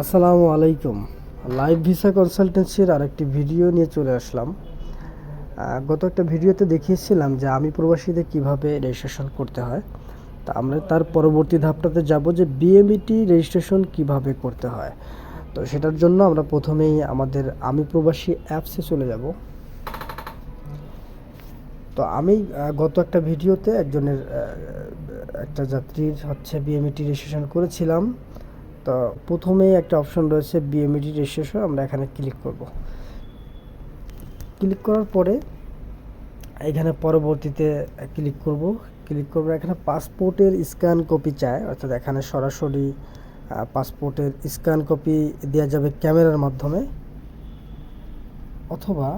আসসালামু আলাইকুম। Live visa কনসালটেন্সির আরেকটি ভিডিও নিয়ে চলে আসলাম। গত একটা ভিডিওতে দেখিয়েছিলাম যে আমি প্রবাসীদের কীভাবে রেজিস্ট্রেশন করতে হয়। তা আমরা তার পরবর্তী ধাপটাতে যাব যে বিএমইটি রেজিস্ট্রেশন কীভাবে করতে হয়। তো সেটার জন্য আমরা প্রথমেই আমাদের আমি প্রবাসী অ্যাপসে চলে যাব। তো আমি গত একটা ভিডিওতে একজনের একটা যাত্রীর হচ্ছে বিএমইটি রেজিস্ট্রেশন করেছিলাম। তো প্রথমেই একটা অপশন রয়েছে বিএমইটি রেজিস্ট্রেশন আমরা এখানে ক্লিক করব। ক্লিক করার পরে এখানে পরবর্তীতে ক্লিক করব। ক্লিক করব, এখানে পাসপোর্টের স্ক্যান কপি চায় অর্থাৎ এখানে সরাসরি পাসপোর্টের স্ক্যান কপি দেওয়া যাবে ক্যামেরার মাধ্যমে। অথবা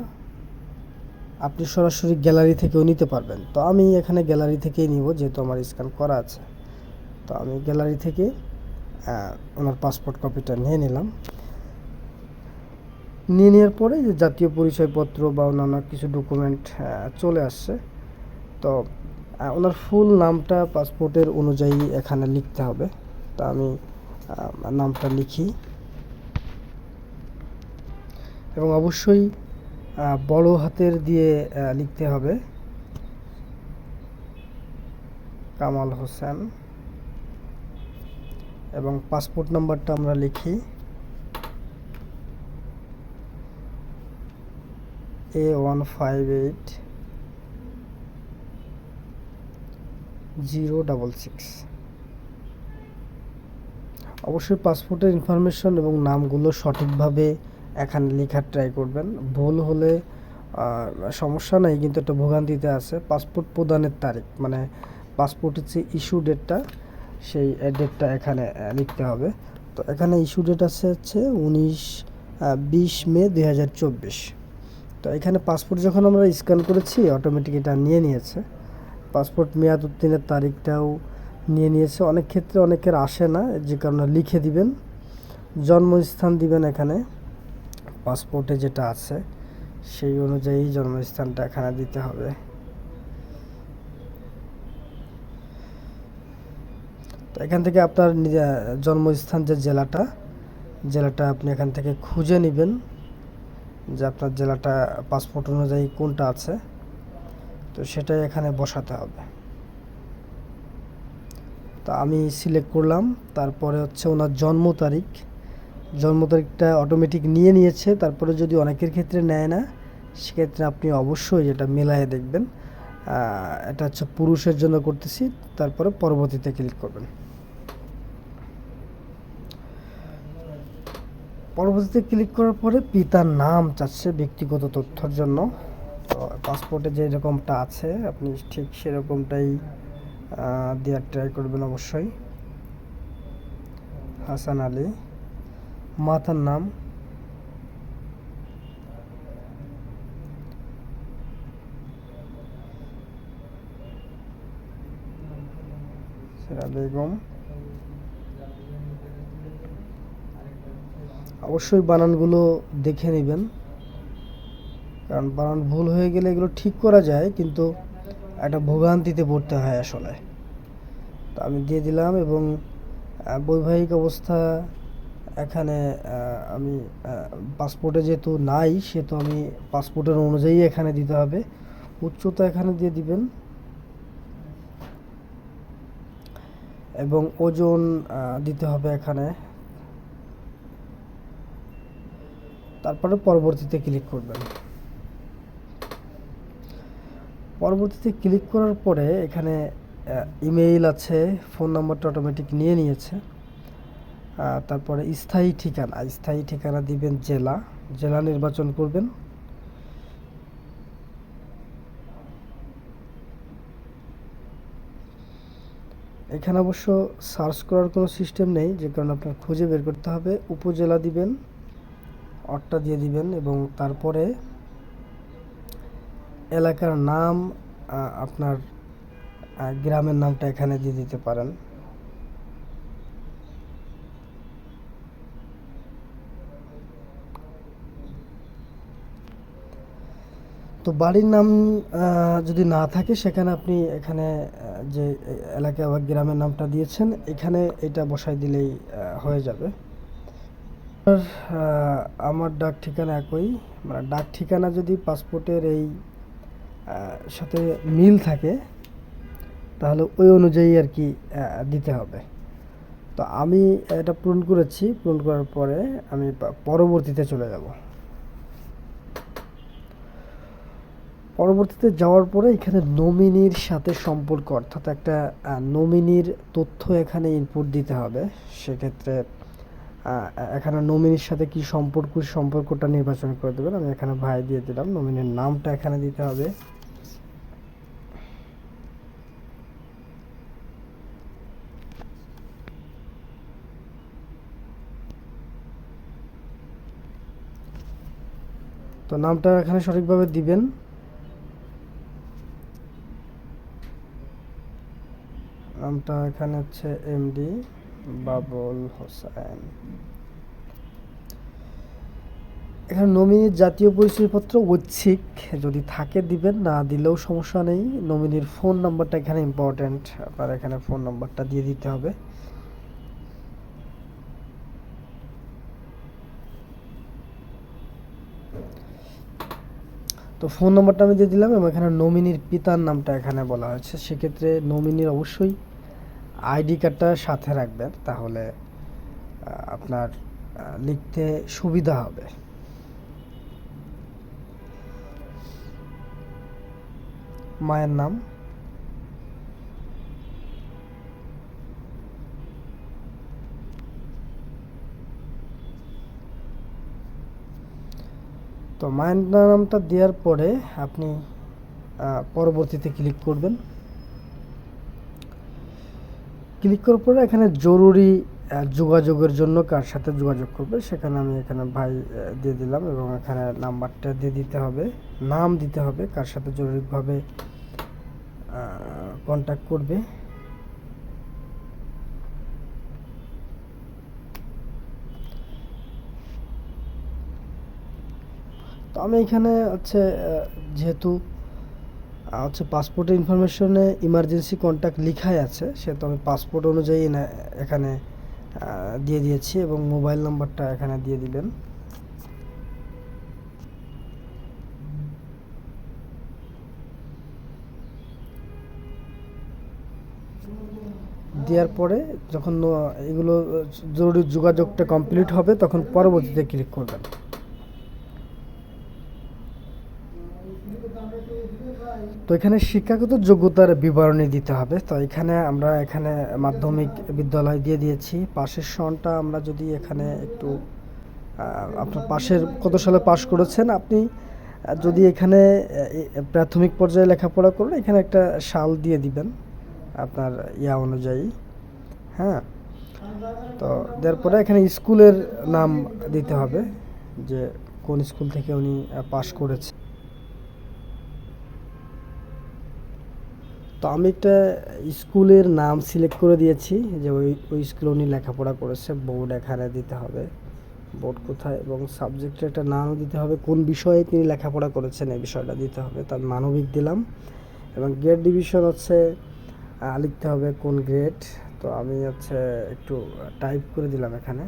আপনি সরাসরি গ্যালারি থেকেও নিতে পারবেন। তো আমি এখানে গ্যালারি থেকেই নিব, যেহেতু আমার স্ক্যান করা আছে। তো আমি গ্যালারি থেকে ওনার পাসপোর্ট কপিটা নিয়ে নিলাম। নিয়ে নেওয়ার পরে যে জাতীয় পরিচয়পত্র বা অন্যান্য কিছু ডকুমেন্ট চলে আসছে। তো ওনার ফুল নামটা পাসপোর্টের অনুযায়ী এখানে লিখতে হবে। তা আমি নামটা লিখি। এবং অবশ্যই বড় হাতের দিয়ে লিখতে হবে। কামাল হোসেন। এবং পাসপোর্ট নাম্বারটা আমরা লিখি। A one five eight zero double six অবশ্যই পাসপোর্টের ইনফরমেশন এবং নামগুলো সঠিকভাবে এখানে লেখার ট্রাই করবেন। ভুল হলে সমস্যা নাই, কিন্তু একটা ভোগান্তিতে আছে। পাসপোর্ট প্রদানের তারিখ মানে পাসপোর্টের যে ইস্যু ডেটটা সেই ডেটটা এখানে লিখতে হবে। তো এখানে ইস্যু ডেট আছে হচ্ছে উনিশ বিশ মে দুই হাজার চব্বিশ। তো এখানে পাসপোর্ট যখন আমরা স্ক্যান করেছি অটোমেটিক এটা নিয়ে নিয়েছে। পাসপোর্ট মেয়াদ উত্তীর্ণের তারিখটাও নিয়ে নিয়েছে। অনেক ক্ষেত্রে অনেকের আসে না, যে কারণে লিখে দিবেন। জন্মস্থান দিবেন এখানে। পাসপোর্টে যেটা আছে, সেই অনুযায়ী জন্মস্থানটা এখানে দিতে হবে। তো এখান থেকে আপনার জন্মস্থান যে জেলাটা জেলাটা আপনি এখান থেকে খুঁজে নেবেন যে আপনার জেলাটা পাসপোর্ট অনুযায়ী কোনটা আছে, তো সেটাই এখানে বসাতে হবে। তো আমি সিলেক্ট করলাম, তারপরে হচ্ছে ওনার জন্ম তারিখ। জন্ম তারিখটা অটোমেটিক নিয়ে নিয়েছে, তারপরে যদি অনেকের ক্ষেত্রে নেয় না, সেক্ষেত্রে আপনি অবশ্যই এটা মেলায় দেখবেন এটা হচ্ছে পুরুষের জন্য করতেছি, তারপরে পরবর্তীতে ক্লিক করবেন। পরবর্তীতে ক্লিক করার পরে পিতার নাম চাচ্ছে ব্যক্তিগত তথ্যের জন্য। পাসপোর্টে যে রকমটা আছে, আপনি ঠিক সেরকমটাই দেওয়ার ট্রাই করবেন অবশ্যই। হাসান আলী মাতার নাম। সেরা বেগম। অবশ্যই বানানগুলো দেখে নেবেন। কারণ বানান ভুল হয়ে গেলে এগুলো ঠিক করা যায়, কিন্তু একটা ভোগান্তিতে পড়তে হয় আসলে। তো আমি দিয়ে দিলাম এবং বৈবাহিক অবস্থা এখানে আমি পাসপোর্টে যেহেতু নাই, সেহেতু আমি পাসপোর্টের অনুযায়ী এখানে দিতে হবে। উচ্চতা এখানে দিয়ে দিবেন। এবং ওজন দিতে হবে এখানে। তারপরে পরবর্তীতে ক্লিক করবেন। পরবর্তীতে ক্লিক করার পরে এখানে ইমেইল আছে ফোন নাম্বারটা অটোমেটিক নিয়ে নিয়েছে। তারপরে স্থায়ী ঠিকানা স্থায়ী ঠিকানা দিবেন জেলা জেলা নির্বাচন করবেন। এখানে অবশ্য সার্চ করার কোনো সিস্টেম নেই, যে কারণে আপনার খুঁজে বের করতে হবে। উপজেলা দিবেন অটটা দিয়ে দিবেন এবং তারপরে এলাকার নাম আপনার গ্রামের নামটা এখানে দিয়ে দিতে পারেন। তো বাড়ির নাম যদি না থাকে সেখানে আপনি এখানে যে এলাকা বা গ্রামের নামটা দিয়েছেন, এখানে এটা বসাই দিলেই হয়ে যাবে। আমার ডাক ঠিকানা একই। মানে ডাক ঠিকানা যদি পাসপোর্টের এই সাথে মিল থাকে, তাহলে ওই অনুযায়ী আর কি দিতে হবে। তো আমি এটা পূরণ করেছি, পূরণ করার পরে আমি পরবর্তীতে চলে যাব। পরবর্তীতে যাওয়ার পরে এখানে নমিনির সাথে সম্পর্ক, অর্থাৎ একটা নমিনির তথ্য এখানে ইনপুট দিতে হবে। সেক্ষেত্রে এখানে নমিনির সাথে কি সম্পর্ক, সম্পর্কটা নির্বাচন করে দেবেন। আমি এখানে ভাই দিয়ে দিলাম। নমিনির নামটা এখানে দিতে হবে। তো নামটা এখানে সঠিকভাবে দিবেন। নামটা এখানে হচ্ছে এমডি। বাবুল হোসেন। এখানে নমিনির জাতীয় পরিচয়পত্র ঐচ্ছিক। যদি থাকে দিবেন, না দিলেও সমস্যা নেই। নমিনির ফোন নাম্বারটা এখানে ইম্পর্ট্যান্ট আপনার এখানে ফোন নাম্বারটা দিয়ে দিতে হবে। তো ফোন নাম্বারটা আমি দিয়ে দিলাম, এবং এখানে নমিনির পিতার নামটা এখানে বলা হয়েছে। সেক্ষেত্রে নমিনির অবশ্যই আইডি কার্ডটা সাথে রাখবেন, তাহলে আপনার লিখতে সুবিধা হবে। মায়ের নাম? তো মায়ের নামটা দেওয়ার পরে আপনি পরবর্তীতে ক্লিক করবেন। ক্লিক করার পরে এখানে জরুরি যোগাযোগের জন্য কার সাথে যোগাযোগ করবে সেখানে আমি এখানে ভাই দিয়ে দিলাম এবং এখানে নাম্বারটা দিয়ে দিতে হবে। নাম দিতে হবে কার সাথে জরুরিভাবে কন্ট্যাক্ট করবে। তো আমি এখানে হচ্ছে যেহেতু হচ্ছে পাসপোর্টের ইনফরমেশনে ইমার্জেন্সি কন্ট্যাক্ট লিখাই আছে সেহেতু আমি পাসপোর্ট অনুযায়ী এখানে দিয়ে দিয়েছি এবং মোবাইল নাম্বারটা এখানে দিয়ে দিবেন। দেওয়ার পরে যখন এগুলো জরুরি যোগাযোগটা কমপ্লিট হবে, তখন পরবর্তীতে ক্লিক করবেন। তো এখানে শিক্ষাগত যোগ্যতার বিবরণী দিতে হবে। তো এখানে আমরা এখানে মাধ্যমিক বিদ্যালয় দিয়ে দিয়েছি। পাশের সনটা আমরা যদি এখানে একটু আপনার পাশের কত সালে পাশ করেছেন আপনি, যদি এখানে প্রাথমিক পর্যায়ে লেখাপড়া করেন এখানে একটা সাল দিয়ে দিবেন আপনার ইয়া অনুযায়ী। হ্যাঁ? তো দেওয়ার পরে এখানে স্কুলের নাম দিতে হবে যে কোন স্কুল থেকে উনি পাশ করেছে। তো আমি একটা স্কুলের নাম সিলেক্ট করে দিয়েছি যে ওই ওই স্কুলে উনি লেখাপড়া করেছে বোর্ড এখানে দিতে হবে। বোর্ড কোথায় এবং সাবজেক্টের একটা নামও দিতে হবে, কোন বিষয়ে তিনি লেখাপড়া করেছেন এই বিষয়টা দিতে হবে, তার মানবিক দিলাম। এবং গ্রেড ডিভিশন হচ্ছে লিখতে হবে কোন গ্রেড তো আমি হচ্ছে একটু টাইপ করে দিলাম এখানে।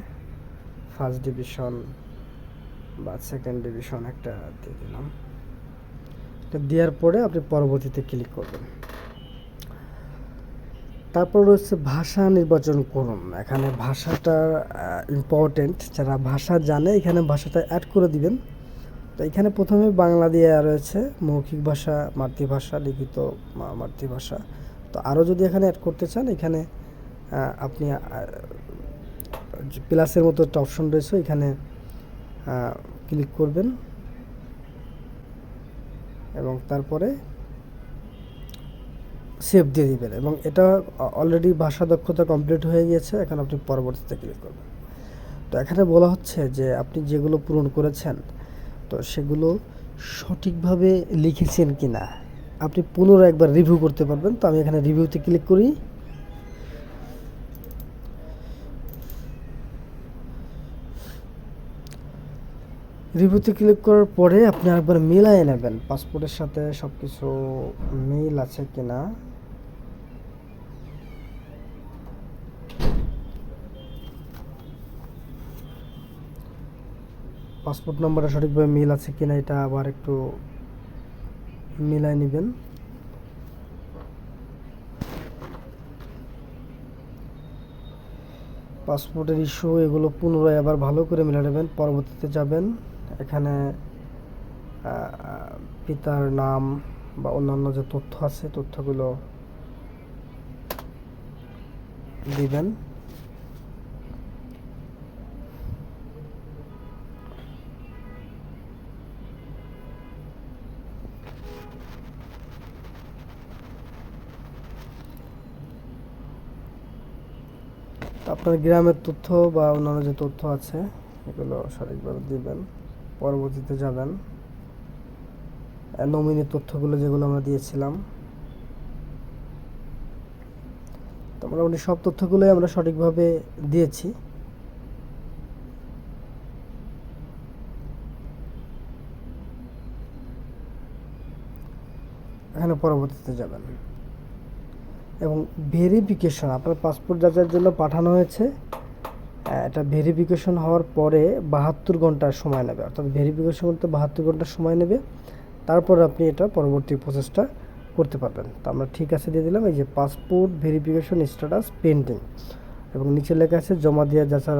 ফার্স্ট ডিভিশন বা সেকেন্ড ডিভিশন একটা দিয়ে দিলাম। এটা দেওয়ার পরে আপনি পরবর্তীতে ক্লিক করবেন। তারপর রয়েছে ভাষা নির্বাচন করুন। এখানে ভাষাটা ইম্পর্টেন্ট যারা ভাষা জানে, এখানে ভাষাটা অ্যাড করে দিবেন। তো এখানে প্রথমে বাংলা দিয়ে রয়েছে, মৌখিক ভাষা, মাতৃভাষা, লিখিত মাতৃভাষা। তো আরও যদি এখানে অ্যাড করতে চান, এখানে আপনি প্লাসের মতো একটা অপশন রয়েছে, এখানে ক্লিক করবেন। এবং তারপরে সেভ দিয়ে দিবেন এবং এটা অলরেডি ভাষা দক্ষতা কমপ্লিট হয়ে গিয়েছে, এখন আপনি পরবর্তীতে ক্লিক করবেন। তো এখানে বলা হচ্ছে যে আপনি যেগুলো পূরণ করেছেন, তো সেগুলো সঠিকভাবে লিখেছেন কি না আপনি পুনরায় একবার রিভিউ করতে পারবেন। তো আমি এখানে রিভিউতে ক্লিক করি। রিভিউতে ক্লিক করার পরে আপনি একবার মিলায় নেবেন পাসপোর্টের সাথে সব কিছু মিল আছে কিনা। পাসপোর্ট নম্বরটা সঠিকভাবে মিল আছে কিনা এটা আবার একটু মিলাই নেবেন। পাসপোর্টের ইস্যু, এগুলো পুনরায় আবার ভালো করে মিলে নেবেন। পরবর্তীতে যাবেন, এখানে পিতার নাম বা অন্যান্য যে তথ্য আছে, তথ্যগুলো দিবেন। আপনার গ্রামের তথ্য বা অন্যান্য যে তথ্য আছে, এগুলো সঠিকভাবে দিবেন, পরবর্তীতে যাবেন। নমিনি তথ্যগুলো যেগুলো আমরা দিয়েছিলাম। তো মোটামুটি সব তথ্যগুলোই আমরা সঠিকভাবে দিয়েছি। এখানে পরবর্তীতে যাবেন। এবং ভেরিফিকেশন আপনার পাসপোর্ট যাচাইয়ের জন্য পাঠানো হয়েছে। এটা ভেরিফিকেশন হওয়ার পরে বাহাত্তর ঘণ্টা সময় নেবে। অর্থাৎ ভেরিফিকেশন করতে বাহাত্তর ঘণ্টা সময় নেবে। তারপর আপনি এটা পরবর্তী প্রসেসটা করতে পারবেন। তো আমরা ঠিক আছে দিয়ে দিলাম, এই যে পাসপোর্ট ভেরিফিকেশন স্ট্যাটাস পেন্ডিং এবং নিচে লেখা আছে, জমা দেওয়া যাচার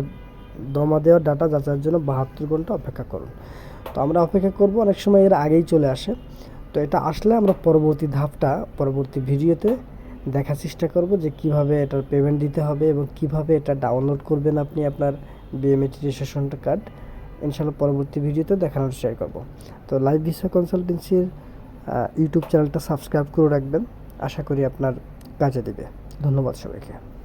জমা দেওয়ার ডাটা যাচাইয়ের জন্য বাহাত্তর ঘণ্টা অপেক্ষা করুন। তো আমরা অপেক্ষা করব, অনেক সময় এর আগেই চলে আসে। তো এটা আসলে আমরা পরবর্তী ধাপটা, পরবর্তী ভিডিওতে দেখার চেষ্টা করব যে কীভাবে এটার পেমেন্ট দিতে হবে এবং কীভাবে এটা ডাউনলোড করবেন আপনি আপনার বিএমএটি রেজিস্ট্রেশন কার্ড ইনশাল্লাহ পরবর্তী ভিডিওতে দেখানোর শেয়ার করব। তো লাইভ ভিসা কনসালটেন্সির ইউটিউব চ্যানেলটা সাবস্ক্রাইব করে রাখবেন। আশা করি আপনার কাজে দেবে। ধন্যবাদ সবাইকে।